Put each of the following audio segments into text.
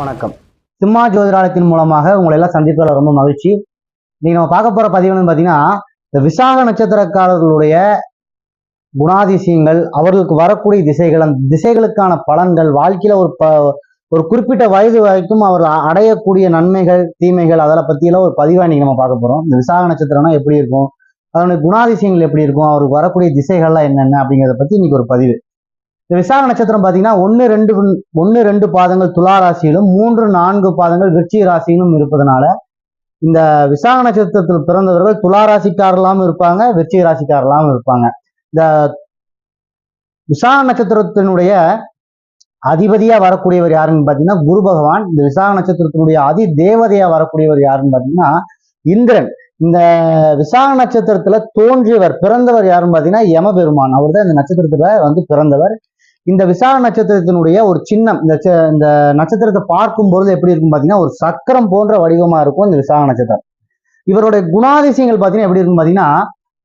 வணக்கம். சிம்மா ஜோதிராலயத்தின் மூலமாக உங்களை எல்லாம் சந்திப்பதில் ரொம்ப மகிழ்ச்சி. நீங்க நம்ம பார்க்க போற பதிவு பார்த்தீங்கன்னா இந்த விசாக நட்சத்திரக்காரர்களுடைய குணாதிசயங்கள் அவர்களுக்கு வரக்கூடிய திசைகள் அந்த திசைகளுக்கான பலன்கள் வாழ்க்கையில ஒரு ப ஒரு குறிப்பிட்ட வயது வரைக்கும் அவர் அடையக்கூடிய நன்மைகள் தீமைகள் அதெல்லாம் பத்தியெல்லாம் ஒரு பதிவாக நீங்க நம்ம பார்க்க போறோம். இந்த விசாக நட்சத்திரம்னா எப்படி இருக்கும்? அதனுடைய குணாதிசயங்கள் எப்படி இருக்கும்? அவருக்கு வரக்கூடிய திசைகள்லாம் என்னென்ன அப்படிங்கிறத பத்தி இன்னைக்கு ஒரு பதிவு. இந்த விசாக நட்சத்திரம் பார்த்தீங்கன்னா ஒன்று ரெண்டு ஒன்று ரெண்டு பாதங்கள் துலா ராசியிலும் மூன்று நான்கு பாதங்கள் விருச்சிக ராசியிலும் இருப்பதனால இந்த விசாக நட்சத்திரத்தில் பிறந்தவர்கள் துலா ராசிக்காரலாம் இருப்பாங்க விருச்சிக ராசிக்காரலாம் இருப்பாங்க. இந்த விசாக நட்சத்திரத்தினுடைய அதிபதியா வரக்கூடியவர் யாருன்னு பார்த்தீங்கன்னா குரு பகவான். இந்த விசாக நட்சத்திரத்தினுடைய அதி தேவதையா வரக்கூடியவர் யாருன்னு பார்த்தீங்கன்னா இந்திரன். இந்த விசாக நட்சத்திரத்துல தோன்றியவர் பிறந்தவர் யாருன்னு பார்த்தீங்கன்னா யமபெருமான். அவர் தான் இந்த நட்சத்திரத்துல வந்து பிறந்தவர். இந்த விசாக நட்சத்திரத்தினுடைய ஒரு சின்னம் இந்த இந்த நட்சத்திரத்தை பார்க்கும் பொழுது எப்படி இருக்கும் பார்த்தீங்கன்னா ஒரு சக்கரம் போன்ற வடிவமா இருக்கும் இந்த விசாக நட்சத்திரம். இவருடைய குணாதிசயங்கள் பார்த்தீங்கன்னா எப்படி இருக்கும் பார்த்தீங்கன்னா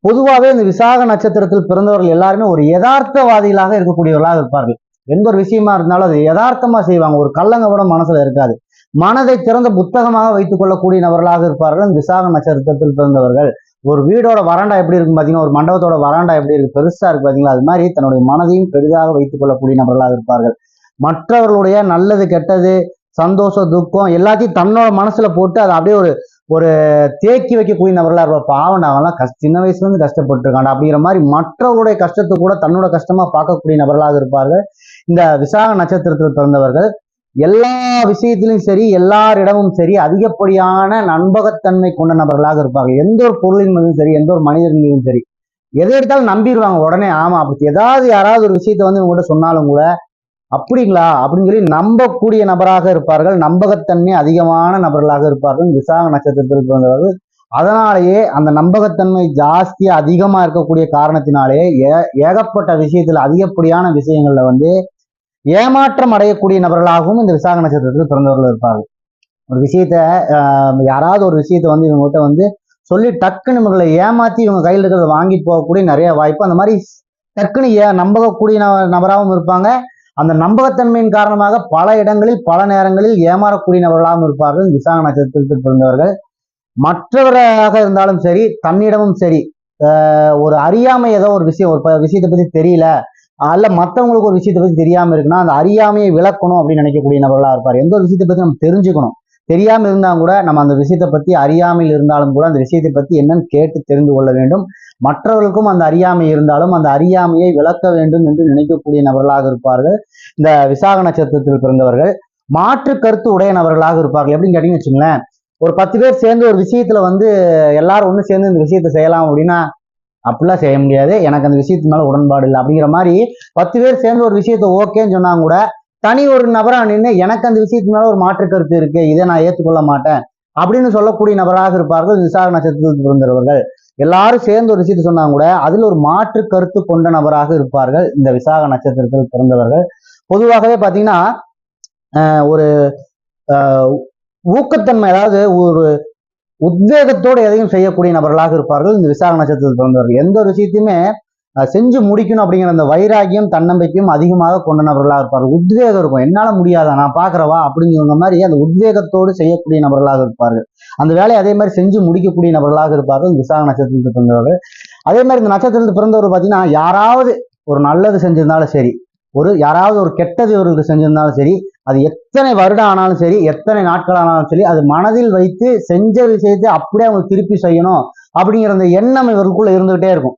பொதுவாகவே இந்த விசாக நட்சத்திரத்தில் பிறந்தவர்கள் எல்லாருமே ஒரு யதார்த்தவாதிகளாக இருக்கக்கூடியவர்களாக இருப்பார்கள். எந்த ஒரு விஷயமா இருந்தாலும் அது யதார்த்தமா செய்வாங்க. ஒரு கள்ளங்கபடம் மனசுல இருக்காது. மனதை திறந்த புத்தகமாக வைத்துக் கொள்ளக்கூடிய நபர்களாக இருப்பார்கள் இந்த விசாக நட்சத்திரத்தில் பிறந்தவர்கள். ஒரு வீடோட வராண்டா எப்படி இருக்கும் பார்த்தீங்கன்னா ஒரு மண்டபத்தோட வராண்டா எப்படி இருக்கு பெருசா இருக்கு பார்த்தீங்களா அது மாதிரி தன்னுடைய மனதையும் பெரிதாக வைத்துக் கொள்ளக்கூடிய நபர்களாக இருப்பார்கள். மற்றவர்களுடைய நல்லது கெட்டது சந்தோஷம் துக்கம் எல்லாத்தையும் தன்னோட மனசுல போட்டு அதை அப்படியே ஒரு ஒரு தேக்கி வைக்கக்கூடிய நபர்களாக இருப்பார் பாவம் அவன்லாம் கஷ்ட சின்ன வயசுல இருந்து அப்படிங்கிற மாதிரி மற்றவருடைய கஷ்டத்தை கூட தன்னோட கஷ்டமா பார்க்கக்கூடிய நபர்களாக இருப்பார்கள். இந்த விசாக நட்சத்திரத்தில் பிறந்தவர்கள் எல்லா விஷயத்திலும் சரி எல்லாரிடமும் சரி அதிகப்படியான நம்பகத்தன்மை கொண்ட நபர்களாக இருப்பார்கள் எந்த ஒரு பொருளின் மீதும் சரி எந்த ஒரு மனிதன் மீதும் சரி. எதை எடுத்தாலும் நம்பிடுவாங்க உடனே ஆமா அப்படி ஏதாவது யாராவது ஒரு விஷயத்த வந்து உங்கள்கிட்ட சொன்னாலும் கூட அப்படிங்களா? அப்படின்னு சொல்லி நம்பக்கூடிய நபராக இருப்பார்கள். நம்பகத்தன்மை அதிகமான நபர்களாக இருப்பார்கள். விசாக நட்சத்திரத்தில் பிறந்தவர்கள் அதனாலேயே அந்த நம்பகத்தன்மை ஜாஸ்தியா அதிகமா இருக்கக்கூடிய காரணத்தினாலே ஏ- ஏகப்பட்ட விஷயத்துல அதிகப்படியான விஷயங்கள்ல வந்து ஏமாற்றம் அடையக்கூடிய நபர்களாகவும் இந்த விசாக நட்சத்திரத்தில் பிறந்தவர்கள் இருப்பார்கள். ஒரு விஷயத்த யாராவது ஒரு விஷயத்த வந்து இவங்ககிட்ட வந்து சொல்லி டக்குன்னு இவங்களை ஏமாத்தி இவங்க கையில் இருக்கிறத வாங்கிட்டு போகக்கூடிய நிறைய வாய்ப்பு. அந்த மாதிரி டக்குன்னு ஏ நம்பக்கூடிய நபராகவும் இருப்பாங்க. அந்த நம்பகத்தன்மையின் காரணமாக பல இடங்களில் பல நேரங்களில் ஏமாறக்கூடிய நபர்களாகவும் இருப்பார்கள். விசாக நட்சத்திரத்தில் பிறந்தவர்கள். மற்றவராக இருந்தாலும் சரி தன்னிடமும் சரி ஒரு அறியாமை ஏதோ ஒரு விஷயம் ஒரு ப- விஷயத்தை பத்தி தெரியல. அல்ல மற்றவங்களுக்கு ஒரு விஷயத்தை பத்தி தெரியாம இருக்குன்னா அந்த அறியாமையை விளக்கணும் அப்படின்னு நினைக்கக்கூடிய நபர்களா இருப்பார். எந்த ஒரு விஷயத்தை பத்தி நம்ம தெரிஞ்சுக்கணும். தெரியாம இருந்தா கூட நம்ம அந்த விஷயத்தை பத்தி அறியாமையில் இருந்தாலும் கூட அந்த விஷயத்தை பத்தி என்னன்னு கேட்டு தெரிந்து கொள்ள வேண்டும். மற்றவர்களுக்கும் அந்த அறியாமை இருந்தாலும் அந்த அறியாமையை விளக்க வேண்டும் என்று நினைக்கக்கூடிய நபர்களாக இருப்பார்கள். இந்த விசாக நட்சத்திரத்தில் பிறந்தவர்கள் மாற்று கருத்து உடைய நபர்களாக இருப்பார்கள். எப்படின்னு கேட்டீங்கன்னு வச்சுங்களேன் ஒரு பத்து பேர் சேர்ந்து ஒரு விஷயத்துல வந்து எல்லாரும் ஒன்று சேர்ந்து இந்த விஷயத்தை செய்யலாம் அப்படின்னா அப்படிலாம் செய்ய முடியாது. எனக்கு அந்த விஷயத்து மேலே உடன்பாடு இல்லை. அப்படிங்கிற மாதிரி பத்து பேர் சேர்ந்து ஒரு விஷயத்த ஓகேன்னு சொன்னா கூட தனி ஒரு நபராக நின்று எனக்கு அந்த விஷயத்து மேலே ஒரு மாற்று கருத்து இருக்கு இதை நான் ஏற்றுக்கொள்ள மாட்டேன் அப்படின்னு சொல்லக்கூடிய நபராக இருப்பார்கள் விசாக நட்சத்திரத்தில் பிறந்தவர்கள். எல்லாரும் சேர்ந்து ஒரு விஷயத்தை சொன்னா கூட அதில் ஒரு மாற்று கருத்து கொண்ட நபராக இருப்பார்கள் இந்த விசாக நட்சத்திரத்தில் பிறந்தவர்கள். பொதுவாகவே பார்த்தீங்கன்னா ஆஹ் ஒரு ஆஹ் ஊக்கத்தன்மை அதாவது ஒரு உத்வேகத்தோடு எதையும் செய்யக்கூடிய நபர்களாக இருப்பார்கள். இந்த விசாக நட்சத்திரத்தில் பிறந்தவர்கள். எந்த ஒரு விஷயத்தையுமே செஞ்சு முடிக்கணும் அப்படிங்கிற அந்த வைராகியம் தன்னம்பிக்கையும் அதிகமாக கொண்ட நபர்களாக இருப்பார்கள். உத்வேகம் இருக்கும். என்னால் முடியாதா? நான் பாக்குறவா அப்படிங்கிற மாதிரி அந்த உத்வேகத்தோடு செய்யக்கூடிய நபர்களாக இருப்பார்கள். அந்த வேலையை அதே மாதிரி செஞ்சு முடிக்கக்கூடிய நபர்களாக இருப்பார்கள். இந்த விசாக நட்சத்திரத்தில் பிறந்தவர்கள். அதே மாதிரி இந்த நட்சத்திரத்தில் பிறந்தவர் பார்த்தீங்கன்னா யாராவது ஒரு நல்லது செஞ்சிருந்தாலும் சரி ஒரு யாராவது ஒரு கெட்டது ஒரு செஞ்சிருந்தாலும் சரி அது எத்தனை வருடம் ஆனாலும் சரி எத்தனை நாட்கள் ஆனாலும் சரி அது மனதில் வைத்து செஞ்ச விஷயத்தை அப்படியே அவங்க திருப்பி செய்யணும் அப்படிங்கிற அந்த எண்ணம் இவருக்குள்ள இருந்துகிட்டே இருக்கும்.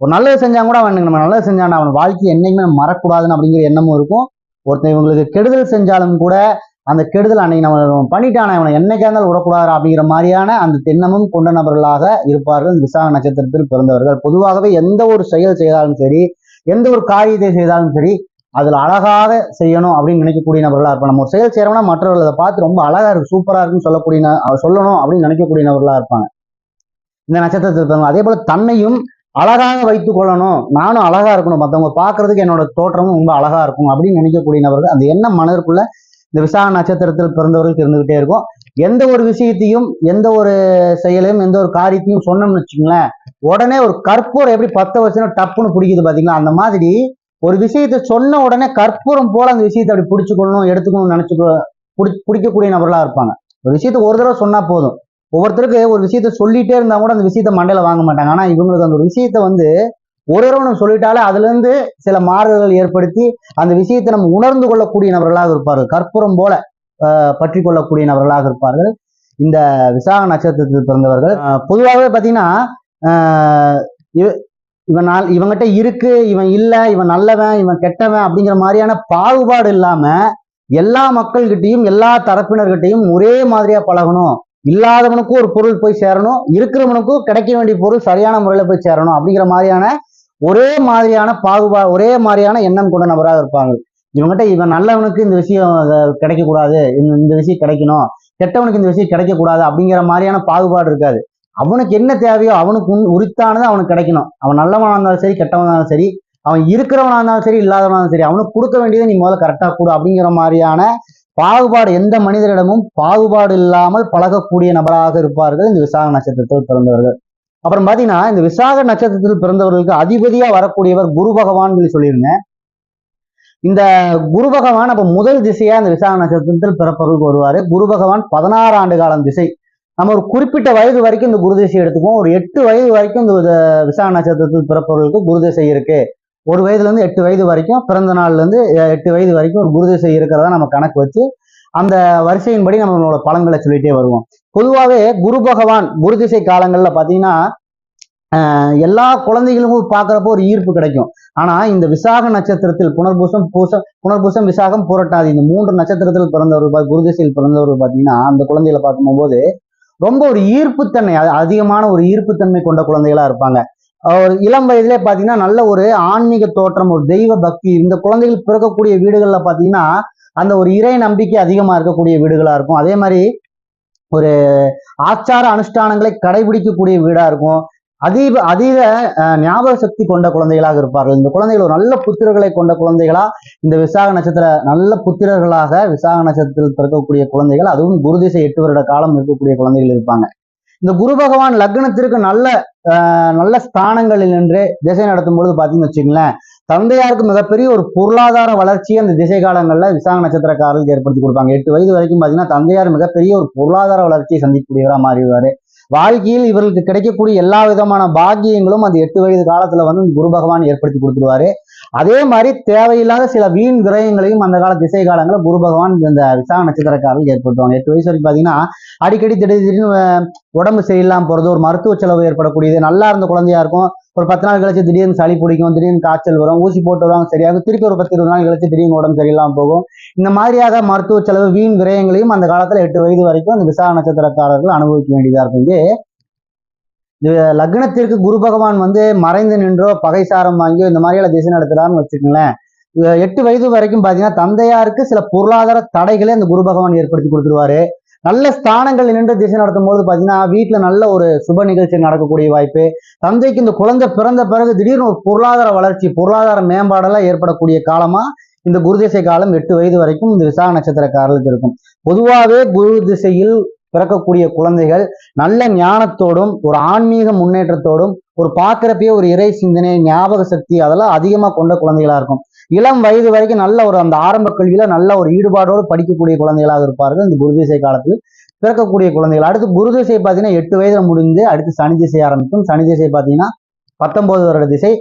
ஒரு நல்லது செஞ்சாங்க கூட அவன் நம்ம நல்லது செஞ்சான் அவன் வாழ்க்கை என்னைக்குமே நம்ம மறக்கூடாதுன்னு அப்படிங்கிற எண்ணமும் இருக்கும். ஒருத்தன் இவங்களுக்கு கெடுதல் செஞ்சாலும் கூட அந்த கெடுதல் அன்னைக்கு நம்ம பண்ணிட்டானே அவனை என்னைக்கா இருந்தாலும் விடக்கூடாது அப்படிங்கிற மாதிரியான அந்த எண்ணமும் கொண்ட நபர்களாக இருப்பார்கள் விசாக நட்சத்திரத்தில் பிறந்தவர்கள். பொதுவாகவே எந்த ஒரு செயல் செய்தாலும் சரி எந்த ஒரு காரியத்தை செய்தாலும் சரி அதுல அழகாக செய்யணும் அப்படின்னு நினைக்கக்கூடிய நபர்களா இருப்பாங்க. நம்ம ஒரு செயல் செய்கிறோம்னா மற்றவர்கள் அதை பார்த்து ரொம்ப அழகா இருக்கு சூப்பரா இருக்குன்னு சொல்லக்கூடிய ந- அவர் சொல்லணும் அப்படின்னு நினைக்கக்கூடிய நபர்களாக இருப்பாங்க. இந்த நட்சத்திரத்தில் இருப்பாங்க அதே போல தன்னையும் அழகாக வைத்துக் கொள்ளணும். நானும் அழகா இருக்கணும். மற்றவங்க பார்க்கறதுக்கு என்னோட தோற்றமும் ரொம்ப அழகா இருக்கும் அப்படின்னு நினைக்கக்கூடிய நபர்கள் அந்த எண்ணம் மனதிற்குள்ள இந்த விசா நட்சத்திரத்தில் பிறந்தவர்களுக்கு இருந்துகிட்டே இருக்கும். எந்த ஒரு விஷயத்தையும் எந்த ஒரு செயலையும் எந்த ஒரு காரியத்தையும் சொன்னோம்னு வச்சுங்களேன் உடனே ஒரு கற்பூரம் எப்படி பத்த வருஷம் டப்புன்னு பிடிக்குது பாத்தீங்களா? அந்த மாதிரி ஒரு விஷயத்த சொன்ன உடனே கற்பூரம் போல அந்த விஷயத்தை அப்படி பிடிச்சிக்கொள்ளணும் எடுத்துக்கணும்னு நினைச்சு பிடி பிடிக்கக்கூடிய நபர்களா இருப்பாங்க. ஒரு விஷயத்த ஒரு தடவை சொன்னா போதும். ஒவ்வொருத்தருக்கு ஒரு விஷயத்த சொல்லிட்டே இருந்தா கூட அந்த விஷயத்த மண்டையில வாங்க மாட்டாங்க. ஆனா இவங்களுக்கு அந்த ஒரு விஷயத்த வந்து ஒரு தடவை நம்ம சொல்லிட்டாலே அதுல இருந்து சில மாறுதல்கள் ஏற்படுத்தி அந்த விஷயத்தை நம்ம உணர்ந்து கொள்ளக்கூடிய நபர்களாக இருப்பார்கள். கற்பூரம் போல பற்றி கொள்ளக்கூடிய நபர்களாக இருப்பார்கள். இந்த விசாக நட்சத்திரத்தில் பிறந்தவர்கள். பொதுவாகவே பார்த்தீங்கன்னா இவனால் இவன் இவங்கிட்ட இருக்கு இவன் இல்லை இவன் நல்லவன் இவன் கெட்டவன் அப்படிங்கிற மாதிரியான பாகுபாடு இல்லாம எல்லா மக்கள்கிட்டையும் எல்லா தரப்பினர்கிட்டையும் ஒரே மாதிரியா பழகணும். இல்லாதவனுக்கும் ஒரு பொருள் போய் சேரணும் இருக்கிறவனுக்கும் கிடைக்க வேண்டிய பொருள் சரியான முறையில் போய் சேரணும் அப்படிங்கிற மாதிரியான ஒரே மாதிரியான பாகுபா ஒரே மாதிரியான எண்ணம் கொண்ட நபராக இருப்பாங்க. இவங்ககிட்ட இவன் நல்லவனுக்கு இந்த விஷயம் கிடைக்கக்கூடாது இந்த விஷயம் கிடைக்கணும் கெட்டவனுக்கு இந்த விஷயம் கிடைக்கக்கூடாது அப்படிங்கிற மாதிரியான பாகுபாடு இருக்காது. அவனுக்கு என்ன தேவையோ அவனுக்கு உன்- உரித்தானது அவனுக்கு கிடைக்கணும். அவன் நல்லவனா இருந்தாலும் சரி கெட்டவனா இருந்தாலும் சரி அவன் இருக்கிறவனா இருந்தாலும் சரி இல்லாதவனாக இருந்தாலும் சரி அவனுக்கு கொடுக்க வேண்டியதை நீ முதல்ல கரெக்டாக கொடு அப்படிங்கிற மாதிரியான பாகுபாடு எந்த மனிதரிடமும் பாகுபாடு இல்லாமல் பழகக்கூடிய நபராக இருப்பார்கள் இந்த விசாக நட்சத்திரத்தில் பிறந்தவர்கள். அப்புறம் பாத்தீங்கன்னா இந்த விசாக நட்சத்திரத்தில் பிறந்தவர்களுக்கு அதிபதியா வரக்கூடியவர் குரு பகவான் சொல்லி சொல்லியிருந்தேன். இந்த குரு பகவான் அப்ப முதல் திசையா இந்த விசாக நட்சத்திரத்தில் பிறப்பவர்களுக்கு வருவாரு. குரு பகவான் பதினாறு ஆண்டு காலம் திசை. நம்ம ஒரு குறிப்பிட்ட வயது வரைக்கும் இந்த குருதிசை எடுத்துக்குவோம். ஒரு எட்டு வயது வரைக்கும் இந்த விசா விசாக நட்சத்திரத்தில் பிறப்பவர்களுக்கு குருதிசை இருக்கு. ஒரு வயதுலேருந்து எட்டு வயது வரைக்கும் பிறந்த நாள்ல இருந்து எட்டு வயது வரைக்கும் ஒரு குருதிசை இருக்கிறதா நம்ம கணக்கு வச்சு அந்த வரிசையின்படி நம்மளோட பலன்களை சொல்லிட்டே வருவோம். பொதுவாகவே குரு பகவான் குருதிசை காலங்களில் காலங்கள்ல பாத்தீங்கன்னா ஆஹ், எல்லா குழந்தைகளுக்கும் பார்க்குறப்போ ஒரு ஈர்ப்பு கிடைக்கும். ஆனா இந்த விசாக நட்சத்திரத்தில் புனர்பூசம் பூசம் புனர்பூசம் விசாகம் புரட்டாது இந்த மூன்று நட்சத்திரத்தில் பிறந்தவர் குருதிசையில் குரு திசையில் பிறந்தவர் பாத்தீங்கன்னா அந்த குழந்தைகளை பார்க்கும்போது ரொம்ப ஒரு ஈர்ப்புத்தன்மை அதிகமான ஒரு ஈர்ப்புத்தன்மை கொண்ட குழந்தைகளா இருப்பாங்க. ஒரு இளம் வயதிலே பாத்தீங்கன்னா நல்ல ஒரு ஆன்மீக தோற்றம் ஒரு தெய்வ பக்தி இந்த குழந்தைகள் பிறக்கக்கூடிய வீடுகள்ல பாத்தீங்கன்னா அந்த ஒரு இறை நம்பிக்கை அதிகமா இருக்கக்கூடிய வீடுகளா இருக்கும். அதே மாதிரி ஒரு ஆச்சார அனுஷ்டானங்களை கடைபிடிக்கக்கூடிய வீடா இருக்கும். அதீத அதீத ஞாபக சக்தி கொண்ட குழந்தைகளாக இருப்பார்கள். இந்த குழந்தைகள் ஒரு நல்ல புத்திரர்களை கொண்ட குழந்தைகளா இந்த விசாக நட்சத்திர நல்ல புத்திரர்களாக விசாக நட்சத்திரத்தில் பிறக்கக்கூடிய குழந்தைகள் அதுவும் குரு திசை எட்டு வருட காலம் இருக்கக்கூடிய குழந்தைகள் இருப்பாங்க. இந்த குரு பகவான் லக்னத்திற்கு நல்ல நல்ல ஸ்தானங்களில் நின்று திசை நடத்தும் பொழுது பார்த்தீங்கன்னு வச்சுங்களேன் தந்தையாருக்கு மிகப்பெரிய ஒரு பொருளாதார வளர்ச்சியை அந்த திசை காலங்களில் விசாக நட்சத்திரக்காரர்களுக்கு ஏற்படுத்தி கொடுப்பாங்க. எட்டு வயது வரைக்கும் பார்த்தீங்கன்னா தந்தையார் மிகப்பெரிய ஒரு பொருளாதார வளர்ச்சியை சந்திக்கக்கூடியவராக மாறிடுவார். வாழ்க்கையில் இவர்களுக்கு கிடைக்கக்கூடிய எல்லா விதமான பாக்கியங்களும் அந்த எட்டு வயது காலத்துல வந்து குரு பகவான் ஏற்படுத்தி கொடுத்துருவாரு அதே மாதிரி தேவையில்லாத சில வீண் விரயங்களையும் அந்த கால திசை காலங்களில் குரு பகவான் இந்த விசாக நட்சத்திரக்காரர்கள் ஏற்படுத்துவாங்க. எட்டு வயசு வரைக்கும் பார்த்தீங்கன்னா அடிக்கடி திடீர் திடீர்னு உடம்பு சரியில்லாமல் போகிறது ஒரு மருத்துவ செலவு ஏற்படக்கூடியது நல்லா இருந்த குழந்தையா இருக்கும். ஒரு பத்து நாள் கழிச்சு திடீர்னு சளி பிடிக்கும் திடீர்னு காய்ச்சல் வரும் ஊசி போட்டு வருவாங்க சரியாகும் திருப்பி ஒரு பத்து இருபது நாள் கழிச்சு திடீர்னு உடம்பு சரியில்லாமல் போகும். இந்த மாதிரியாக மருத்துவ செலவு வீண் விரயங்களையும் அந்த காலத்தில் எட்டு வயது வரைக்கும் அந்த விசாக நட்சத்திரக்காரர்கள் அனுபவிக்க வேண்டியதாக இருக்கும். லக்னத்திற்கு குரு பகவான் வந்து மறைந்து நின்றோ பகைசாரம் வாங்கியோ இந்த மாதிரியெல்லாம் திசை நடத்துறான்னு வச்சுக்கோங்களேன். எட்டு வயது வரைக்கும் பாத்தீங்கன்னா தந்தையாருக்கு சில பொருளாதார தடைகளை அந்த குரு பகவான் ஏற்படுத்தி கொடுத்துருவாரு. நல்ல ஸ்தானங்கள் நின்று திசை நடத்தும் போது பாத்தீங்கன்னா வீட்டுல நல்ல ஒரு சுப நிகழ்ச்சி நடக்கக்கூடிய வாய்ப்பு. தந்தைக்கு இந்த குழந்தை பிறந்த பிறகு திடீர்னு ஒரு பொருளாதார வளர்ச்சி பொருளாதார மேம்பாடெல்லாம் ஏற்படக்கூடிய காலமா இந்த குரு திசை காலம் எட்டு வயது வரைக்கும் இந்த விசாக நட்சத்திரக்காரர்களுக்கு இருக்கும். பொதுவாகவே குரு திசையில் பிறக்கக்கூடிய குழந்தைகள் நல்ல ஞானத்தோடும் ஒரு ஆன்மீக முன்னேற்றத்தோடும் ஒரு பார்க்குறப்பயே ஒரு இறை சிந்தனை ஞாபக சக்தி அதெல்லாம் அதிகமாக கொண்ட குழந்தைகளாக இருக்கும். இளம் வயது வரைக்கும் நல்ல ஒரு அந்த ஆரம்ப கல்வியில நல்ல ஒரு ஈடுபாடோடு படிக்கக்கூடிய குழந்தைகளாக இருப்பார்கள் இந்த குருதிசை காலத்தில். பிறக்கக்கூடிய குழந்தைகள். அடுத்து குருதிசை பார்த்தீங்கன்னா எட்டு வயதில் முடிந்து அடுத்து சனி திசை ஆரம்பிக்கும். சனி திசை பார்த்தீங்கன்னா பத்தொன்பது வருட திசை.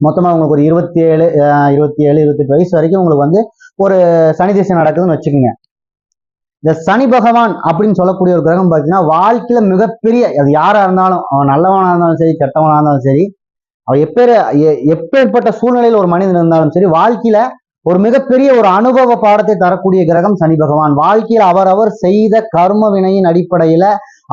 மொத்தமாக உங்களுக்கு ஒரு இருபத்தி ஏழு இருபத்தி ஏழு இருபத்தெட்டு வயசு வரைக்கும் உங்களுக்கு வந்து ஒரு சனி திசை நடக்குதுன்னு வச்சுக்கோங்க. இந்த சனி பகவான் அப்படின்னு சொல்லக்கூடிய ஒரு கிரகம் பார்த்தீங்கன்னா வாழ்க்கையில மிகப்பெரிய அது யாரா இருந்தாலும் அவன் நல்லவனா இருந்தாலும் சரி கெட்டவனா இருந்தாலும் சரி அவன் எப்பேர் எப்பேற்பட்ட சூழ்நிலையில் ஒரு மனிதன் இருந்தாலும் சரி வாழ்க்கையில ஒரு மிகப்பெரிய ஒரு அனுபவ பாடத்தை தரக்கூடிய கிரகம் சனி பகவான். வாழ்க்கையில் அவரவர் செய்த கர்ம வினையின் அடிப்படையில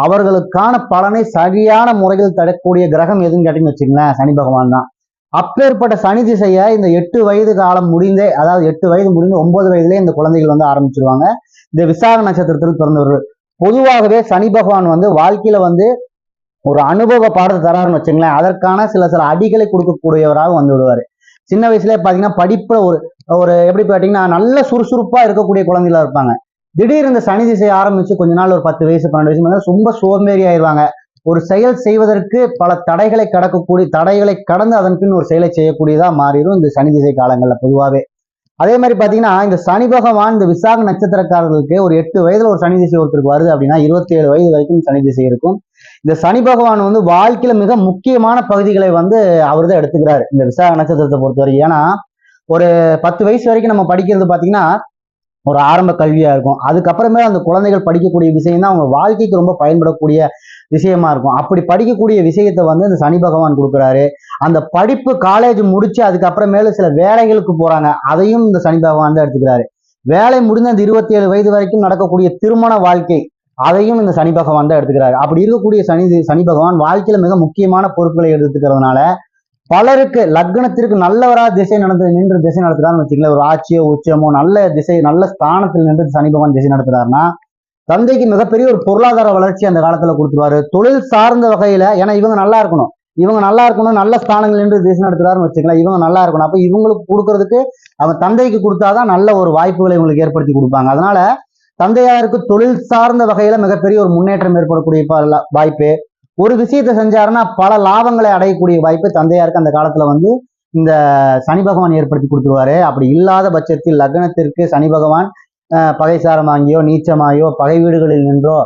அவர்களுக்கான பலனை சரியான முறையில் தரக்கூடிய கிரகம் எதுன்னு கேட்டீங்கன்னு வச்சுங்களேன் சனி பகவான் தான். அப்பேற்பட்ட சனி திசையை இந்த எட்டு வயது காலம் முடிந்தே அதாவது எட்டு வயது முடிந்து ஒன்பது வயதுலேயே இந்த குழந்தைகள் வந்து ஆரம்பிச்சிருவாங்க. இந்த விசாக நட்சத்திரத்தில் பிறந்தவர்கள். பொதுவாகவே சனி பகவான் வந்து வாழ்க்கையில வந்து ஒரு அனுபவ பாடத்தை தராருன்னு வச்சுங்களேன். அதற்கான சில சில அடிகளை கொடுக்கக்கூடியவராக வந்து விடுவார். சின்ன வயசுல பாத்தீங்கன்னா படிப்புல ஒரு ஒரு எப்படி பார்த்தீங்கன்னா நல்ல சுறுசுறுப்பாக இருக்கக்கூடிய குழந்தைகளா இருப்பாங்க. திடீர் இந்த சனி திசை ஆரம்பிச்சு கொஞ்ச நாள் ஒரு பத்து வயசு பன்னெண்டு வயசு ரொம்ப சோம்பேறி ஆயிடுவாங்க ஒரு செயல் செய்வதற்கு பல தடைகளை கடக்கக்கூடிய தடைகளை கடந்து அதன் பின் ஒரு செயலை செய்யக்கூடியதா மாறிடும் இந்த சனி திசை காலங்களில் பொதுவாகவே அதே மாதிரி பாத்தீங்கன்னா இந்த சனி பகவான் இந்த விசாக நட்சத்திரக்காரர்களுக்கு ஒரு எட்டு வயதுல ஒரு சனி திசை ஒருத்தருக்கு வருது அப்படின்னா இருபத்தி ஏழு வயது வரைக்கும் சனி திசை இருக்கும். இந்த சனி பகவான் வந்து வாழ்க்கையில மிக முக்கியமான பகுதிகளை வந்து அவர் தான் எடுத்துக்கிறாரு. இந்த விசாக நட்சத்திரத்தை பொறுத்தவரைக்கும். ஏன்னா ஒரு பத்து வயசு வரைக்கும் நம்ம படிக்கிறது பாத்தீங்கன்னா ஒரு ஆரம்ப கல்வியா இருக்கும். அதுக்கப்புறமே அந்த குழந்தைகள் படிக்கக்கூடிய விஷயம் தான் அவங்க வாழ்க்கைக்கு ரொம்ப பயன்படக்கூடிய விஷயமா இருக்கும். அப்படி படிக்கக்கூடிய விஷயத்தை வந்து இந்த சனி பகவான் கொடுக்குறாரு. அந்த படிப்பு காலேஜ் முடிச்சு அதுக்கப்புறமேலு சில வேலைகளுக்கு போறாங்க. அதையும் இந்த சனி பகவான் தான் எடுத்துக்கிறாரு. வேலை முடிந்த அந்த இருபத்தி ஏழு வயது வரைக்கும் நடக்கக்கூடிய திருமண வாழ்க்கை அதையும் இந்த சனி பகவான் தான் எடுத்துக்கிறாரு. அப்படி இருக்கக்கூடிய சனி சனி பகவான் வாழ்க்கையில மிக முக்கியமான பொருட்களை எடுத்துக்கிறதுனால பலருக்கு லக்னத்திற்கு நல்லவரா திசை நடந்து நின்று திசை நடத்துறாருன்னு வச்சுக்கல ஒரு ஆட்சியோ உச்சமோ நல்ல திசை நல்ல ஸ்தானத்தில் நின்று சனி பகவான் திசை நடத்துறாருன்னா தந்தைக்கு மிகப்பெரிய ஒரு பொருளாதார வளர்ச்சி அந்த காலத்துல கொடுத்துருவாரு. தொழில் சார்ந்த வகையில ஏன்னா இவங்க நல்லா இருக்கணும். இவங்க நல்லா இருக்கணும் நல்ல ஸ்தானங்கள் நின்று திசை நடத்துறாருன்னு வச்சுக்கலாம் இவங்க நல்லா இருக்கணும். அப்ப இவங்களுக்கு கொடுக்கறதுக்கு அவன் தந்தைக்கு கொடுத்தாதான் நல்ல ஒரு வாய்ப்புகளை இவங்களுக்கு ஏற்படுத்தி கொடுப்பாங்க. அதனால தந்தையாருக்கு தொழில் சார்ந்த வகையில மிகப்பெரிய ஒரு முன்னேற்றம் ஏற்படக்கூடிய வாய்ப்பு. ஒரு விஷயத்தை செஞ்சாருன்னா பல லாபங்களை அடையக்கூடிய வாய்ப்பு தந்தையாருக்கு அந்த காலத்துல வந்து இந்த சனி பகவான் ஏற்படுத்தி கொடுத்துருவாரு. அப்படி இல்லாத பட்சத்தில் லக்னத்திற்கு சனி பகவான் அஹ், பகைசாரம் வாங்கியோ நீச்சமாயோ பகை வீடுகளில் நின்றோ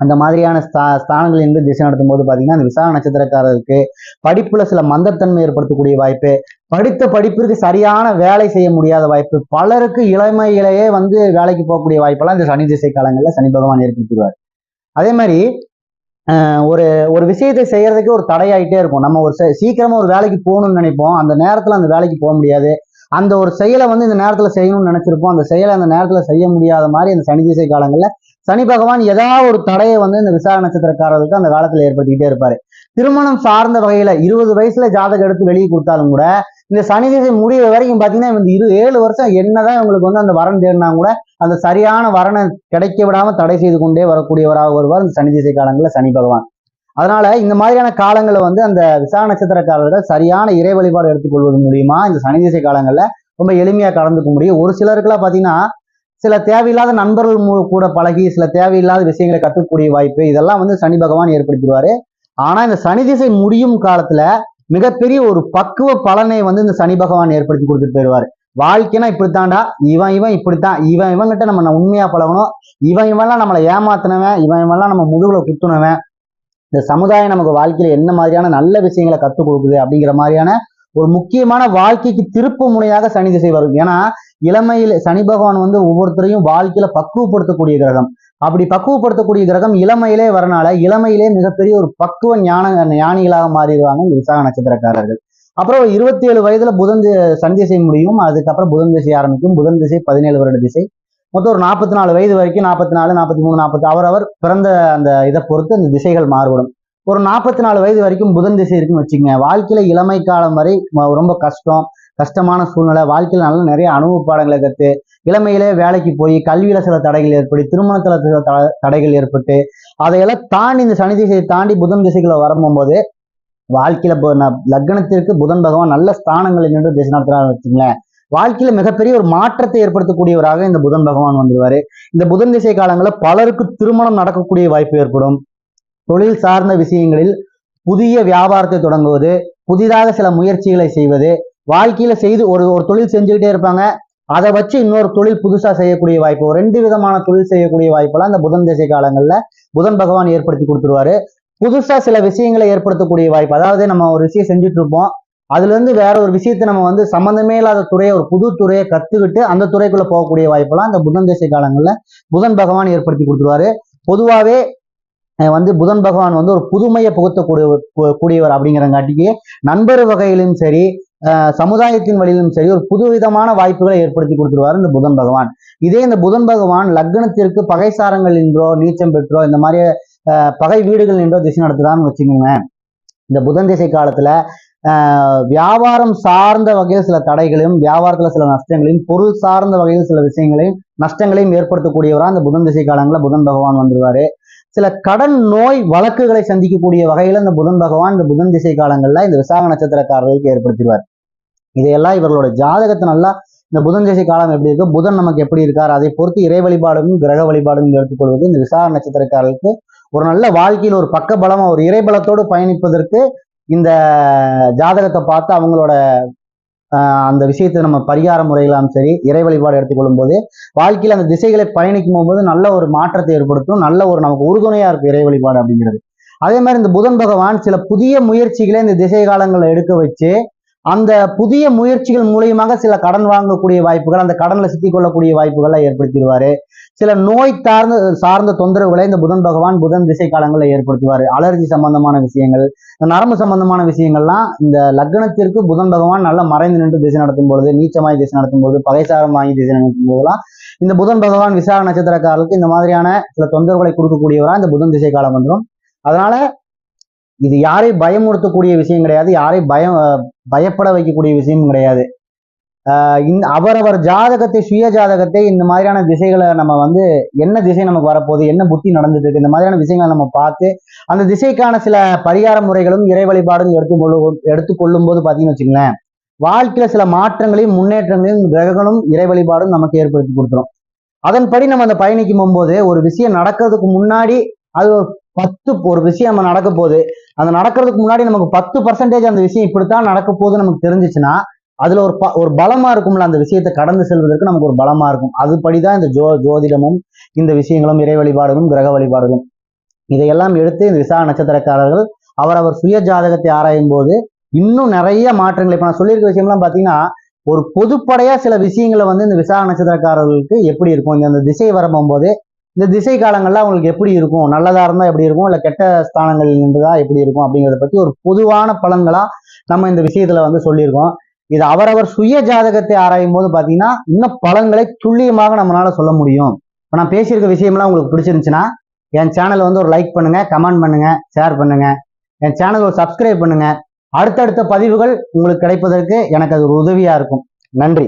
அந்த மாதிரியான ஸ்தா ஸ்தானங்கள் இருந்து திசை நடத்தும் போது பாத்தீங்கன்னா அந்த விசாக நட்சத்திரக்காரருக்கு படிப்புல சில மந்தத்தன்மை ஏற்படுத்தக்கூடிய வாய்ப்பு படித்த படிப்பிற்கு சரியான வேலை செய்ய முடியாத வாய்ப்பு பலருக்கு இளமையிலேயே வந்து வேலைக்கு போகக்கூடிய வாய்ப்பெல்லாம் இந்த சனி திசை காலங்களில் சனி பகவான் ஏற்படுத்திடுவார். அதே மாதிரி ஒரு ஒரு விஷயத்தை செய்யறதுக்கு ஒரு தடையாயிட்டே இருக்கும். நம்ம ஒரு செ- சீக்கிரமா ஒரு வேலைக்கு போகணும்னு நினைப்போம். அந்த நேரத்துல அந்த வேலைக்கு போக முடியாது. அந்த ஒரு செயலை வந்து இந்த நேரத்துல செய்யணும்னு நினைச்சிருப்போம். அந்த செயலை அந்த நேரத்துல செய்ய முடியாத மாதிரி அந்த சனி திசை காலங்கள்ல சனி பகவான் ஏதாவது ஒரு தடையை வந்து இந்த விசாக நட்சத்திரக்காரர்களுக்கு அந்த காலத்துல ஏற்படுத்திக்கிட்டே இருப்பாரு. திருமணம் சார்ந்த வகையில இருபது வயசுல ஜாதகம் எடுத்து வெளியே கொடுத்தாலும் கூட இந்த சனி திசை முடிகிற வரைக்கும் பாத்தீங்கன்னா இந்த இரு ஏழு வருஷம் என்னதான் இவங்களுக்கு வந்து அந்த வரன் தேடினா கூட அந்த சரியான வரனை கிடைக்க விடாம தடை செய்து கொண்டே வரக்கூடியவராக வருவார் இந்த சனி திசை காலங்களில் சனி பகவான். அதனால இந்த மாதிரியான காலங்களை வந்து அந்த விசா நட்சத்திரக்காரர்கள் சரியான இறை வழிபாடு எடுத்துக்கொள்வது மூலியமா இந்த சனி திசை காலங்களில் ரொம்ப எளிமையா கலந்துக்க முடியும். ஒரு சிலருக்குலாம் பாத்தீங்கன்னா சில தேவையில்லாத நண்பர்கள் கூட பழகி சில தேவையில்லாத விஷயங்களை கத்துக்கக்கூடிய வாய்ப்பு இதெல்லாம் வந்து சனி பகவான் ஏற்படுத்திடுவாரு. ஆனா இந்த சனி திசை முடியும் காலத்துல மிகப்பெரிய ஒரு பக்குவ பலனை வந்து இந்த சனி பகவான் ஏற்படுத்தி கொடுத்துட்டு போயிடுவார். வாழ்க்கைனா இப்படித்தான்டா இவன் இவன் இப்படித்தான் இவன் இவங்கிட்ட நம்ம உண்மையா பழகணும் இவன் இவன்லாம் நம்மளை ஏமாத்தினவன் இவன் இவன்லாம் நம்ம முதுகுல குத்துனவன். இந்த சமுதாயம் நமக்கு வாழ்க்கையில என்ன மாதிரியான நல்ல விஷயங்களை கற்றுக் கொடுக்குது அப்படிங்கிற மாதிரியான ஒரு முக்கியமான வாழ்க்கைக்கு திருப்பு முனையாக சனி திசை வரும். ஏன்னா இளமையில சனி பகவான் வந்து ஒவ்வொருத்தரையும் வாழ்க்கையில பக்குவப்படுத்தக்கூடிய கிரகம். அப்படி பக்குவப்படுத்தக்கூடிய கிரகம் இளமையிலே வரனால இளமையிலே மிகப்பெரிய ஒரு பக்குவ ஞான ஞானிகளாக மாறிடுவாங்க இந்த விசாக நட்சத்திரக்காரர்கள். அப்புறம் இருபத்தி ஏழு வயதுல புதன் சனி திசை முடியும். அதுக்கப்புறம் புதன் திசை ஆரம்பிக்கும். புதன் திசை பதினேழு வருட திசை. மொத்தம் ஒரு நாற்பத்தி நாலு வயது வரைக்கும் நாற்பத்தி நாலு நாற்பத்தி மூணு நாற்பத்தி அவரவர் பிறந்த அந்த இதை பொறுத்து அந்த திசைகள் மாறுபடும். ஒரு நாற்பத்தி நாலு வயது வரைக்கும் புதன் திசை இருக்குன்னு வச்சுக்கோங்க. வாழ்க்கையில இளமை காலம் வரை ரொம்ப கஷ்டம் கஷ்டமான சூழ்நிலை வாழ்க்கையில நல்ல நிறைய அனுபவ பாடங்களை கத்து இளமையிலே வேலைக்கு போய் கல்வியில சில தடைகள் ஏற்பட்டு திருமணத்துல சில த- தடைகள் ஏற்பட்டு அதையெல்லாம் தாண்டி இந்த சனி திசையை தாண்டி புதன் திசைகளை வரும்போது வாழ்க்கையில லக்னத்திற்கு புதன் பகவான் நல்ல ஸ்தானங்களில் நின்று திசை நடத்துறாரு வச்சுங்களேன் வாழ்க்கையில மிகப்பெரிய ஒரு மாற்றத்தை ஏற்படுத்தக்கூடியவராக இந்த புதன் பகவான் வந்துருவாரு. இந்த புதன் திசை காலங்களில் பலருக்கு திருமணம் நடக்கக்கூடிய வாய்ப்பு ஏற்படும். தொழில் சார்ந்த விஷயங்களில் புதிய வியாபாரத்தை தொடங்குவது புதிதாக சில முயற்சிகளை செய்வது வாழ்க்கையில செய்து ஒரு ஒரு தொழில் செஞ்சுக்கிட்டே இருப்பாங்க. அதை வச்சு இன்னொரு தொழில் புதுசா செய்யக்கூடிய வாய்ப்பு ரெண்டு விதமான தொழில் செய்யக்கூடிய வாய்ப்பெல்லாம் இந்த புதன் திசை காலங்கள்ல புதன் பகவான் ஏற்படுத்தி கொடுத்துருவாரு. புதுசா சில விஷயங்களை ஏற்படுத்தக்கூடிய வாய்ப்பு அதாவது நம்ம ஒரு விஷயம் செஞ்சுட்டு இருப்போம் அதுல இருந்து வேற ஒரு விஷயத்தை நம்ம வந்து சம்மந்தமே இல்லாத துறையை ஒரு புது துறையை கத்துக்கிட்டு அந்த துறைக்குள்ள போகக்கூடிய வாய்ப்பெல்லாம் இந்த புதன் திசை காலங்கள்ல புதன் பகவான் ஏற்படுத்தி கொடுத்துருவாரு. பொதுவாவே வந்து புதன் பகவான் வந்து ஒரு புதுமையை புகுத்தக்கூடிய கூடியவர் அப்படிங்கிறங்காட்டிக்கு நண்பர் வகையிலும் சரி சமுதாயத்தின் வழியிலும் சரி ஒரு புதுவிதமான வாய்ப்புகளை ஏற்படுத்தி கொடுத்துருவாரு இந்த புதன் பகவான். இதே இந்த புதன் பகவான் லக்னத்திற்கு பகைசாரங்கள் நின்றோ நீச்சம் பெற்றோ இந்த மாதிரி பகை வீடுகள் நின்றோ திசை நடத்துதான்னு வச்சுக்கோங்க இந்த புதன் திசை காலத்துல வியாபாரம் சார்ந்த வகையில் சில தடைகளையும் வியாபாரத்துல சில நஷ்டங்களையும் பொருள் சார்ந்த வகையில் சில விஷயங்களையும் நஷ்டங்களையும் ஏற்படுத்தக்கூடியவரா இந்த புதன் திசை காலங்களில் புதன் பகவான் வந்துருவாரு. சில கடன் நோய் வழக்குகளை சந்திக்கக்கூடிய வகையில இந்த புதன் பகவான் இந்த புதன் திசை காலங்கள்ல இந்த விசாக நட்சத்திரக்காரர்களுக்கு ஏற்படுத்திடுவார். இதையெல்லாம் இவர்களோட ஜாதகத்தை நல்லா இந்த புதன் திசை காலம் எப்படி இருக்கு புதன் நமக்கு எப்படி இருக்கார் அதை பொறுத்து இறை வழிபாடும் கிரக வழிபாடும் எடுத்துக்கொள்வது இந்த விசாக நட்சத்திரக்காரர்களுக்கு ஒரு நல்ல வாழ்க்கையில் ஒரு பக்க பலமா ஒரு இறைபலத்தோடு பயணிப்பதற்கு இந்த ஜாதகத்தை பார்த்து அவங்களோட அந்த விஷயத்தை நம்ம பரிகார முறையிலாம் சரி இறை வழிபாடு எடுத்துக்கொள்ளும் போது வாழ்க்கையில் அந்த திசைகளை பயணிக்கும் போது நல்ல ஒரு மாற்றத்தை ஏற்படுத்தும் நல்ல ஒரு நமக்கு உறுதுணையா இருக்கும் இறை வழிபாடு அப்படிங்கிறது. அதே மாதிரி இந்த புதன் பகவான் சில புதிய முயற்சிகளை இந்த திசை காலங்களில் எடுக்க வச்சு அந்த புதிய முயற்சிகள் மூலியமாக சில கடன் வாங்கக்கூடிய வாய்ப்புகள் அந்த கடன்ல சிக்கிக்கொள்ளக்கூடிய வாய்ப்புகளை ஏற்படுத்திடுவாரு. சில நோய் சார்ந்த சார்ந்த தொந்தரவுகளை இந்த புதன் பகவான் புதன் திசை காலங்களில் ஏற்படுத்துவார். அலர்ஜி சம்பந்தமான விஷயங்கள் இந்த நரம்பு சம்பந்தமான விஷயங்கள்லாம் இந்த லக்னத்திற்கு புதன் பகவான் நல்லா மறைந்து நின்று திசை நடத்தும் பொழுது நீச்சமாய் திசை நடத்தும் போது பகைசாரம் வாங்கி திசை நடத்தும் போதெல்லாம் இந்த புதன் பகவான் விசாக நட்சத்திரக்காரர்களுக்கு இந்த மாதிரியான சில தொந்தரவுகளை கொடுக்கக்கூடியவரா இந்த புதன் திசை காலம் வந்துடும் அதனால இது யாரையும் பயமுறுத்தக்கூடிய விஷயம் கிடையாது யாரையும் பயம் பயப்பட வைக்கக்கூடிய விஷயமும் கிடையாது. அவரவர் ஜாதகத்தை சுய ஜாதகத்தை இந்த மாதிரியான திசைகளை நம்ம வந்து என்ன திசை நமக்கு வரப்போகுது என்ன புத்தி நடந்துட்டு இருக்கு இந்த மாதிரியான விஷயங்களை நம்ம பார்த்து அந்த திசைக்கான சில பரிகார முறைகளும் இறை வழிபாடும் எடுத்துக்கொள்ளும் எடுத்துக்கொள்ளும் போது பார்த்தீங்கன்னு வச்சுங்களேன் வாழ்க்கையில சில மாற்றங்களையும் முன்னேற்றங்களையும் கிரகங்களும் இறை வழிபாடும் நமக்கு ஏற்படுத்தி கொடுத்துரும். அதன்படி நம்ம அந்த பயணிக்கும் போகும்போது ஒரு விஷயம் நடக்கிறதுக்கு முன்னாடி அது ஒரு பத்து ஒரு விஷயம் நம்ம நடக்க போகுது. அந்த நடக்கிறதுக்கு முன்னாடி நமக்கு பத்து பர்சன்டேஜ் அந்த விஷயம் இப்படித்தான் நடக்க போகுது நமக்கு தெரிஞ்சிச்சுன்னா அதுல ஒரு ப ஒரு பலமா இருக்கும்ல அந்த விஷயத்தை கடந்து செல்வதற்கு நமக்கு ஒரு பலமா இருக்கும். அதுபடிதான் இந்த ஜோ ஜோதிடமும் இந்த விஷயங்களும் இறை வழிபாடுகளும் கிரக வழிபாடுகளும். இதையெல்லாம் எடுத்து இந்த விசாக நட்சத்திரக்காரர்கள் அவரவர் சுய ஜாதகத்தை ஆராயும் போது இன்னும் நிறைய மாற்றங்கள். இப்ப நான் சொல்லியிருக்க விஷயம்லாம் பாத்தீங்கன்னா ஒரு பொதுப்படையா சில விஷயங்களை வந்து இந்த விசாக நட்சத்திரக்காரர்களுக்கு எப்படி இருக்கும்? இந்த அந்த திசை வரும்போது இந்த திசை காலங்கள்ல அவங்களுக்கு எப்படி இருக்கும்? நல்லதா இருந்தா எப்படி இருக்கும்? இல்ல கெட்ட ஸ்தானங்களில் நின்றுதா எப்படி இருக்கும்? அப்படிங்கிறத பத்தி ஒரு பொதுவான பலன்களா நம்ம இந்த விஷயத்துல வந்து சொல்லியிருக்கோம். இது அவரவர் சுய ஜாதகத்தை ஆராயும் போது பாத்தீங்கன்னா இன்னும் பலன்களை துல்லியமாக நம்மளால சொல்ல முடியும். இப்போ நான் பேசியிருக்க விஷயம்லாம் உங்களுக்கு பிடிச்சிருந்துச்சுன்னா என் சேனலை வந்து ஒரு லைக் பண்ணுங்க கமெண்ட் பண்ணுங்க ஷேர் பண்ணுங்க. என் சேனல் ஒரு சப்ஸ்கிரைப் பண்ணுங்க. அடுத்தடுத்த பதிவுகள் உங்களுக்கு கிடைப்பதற்கு எனக்கு அது ஒரு உதவியா இருக்கும். நன்றி.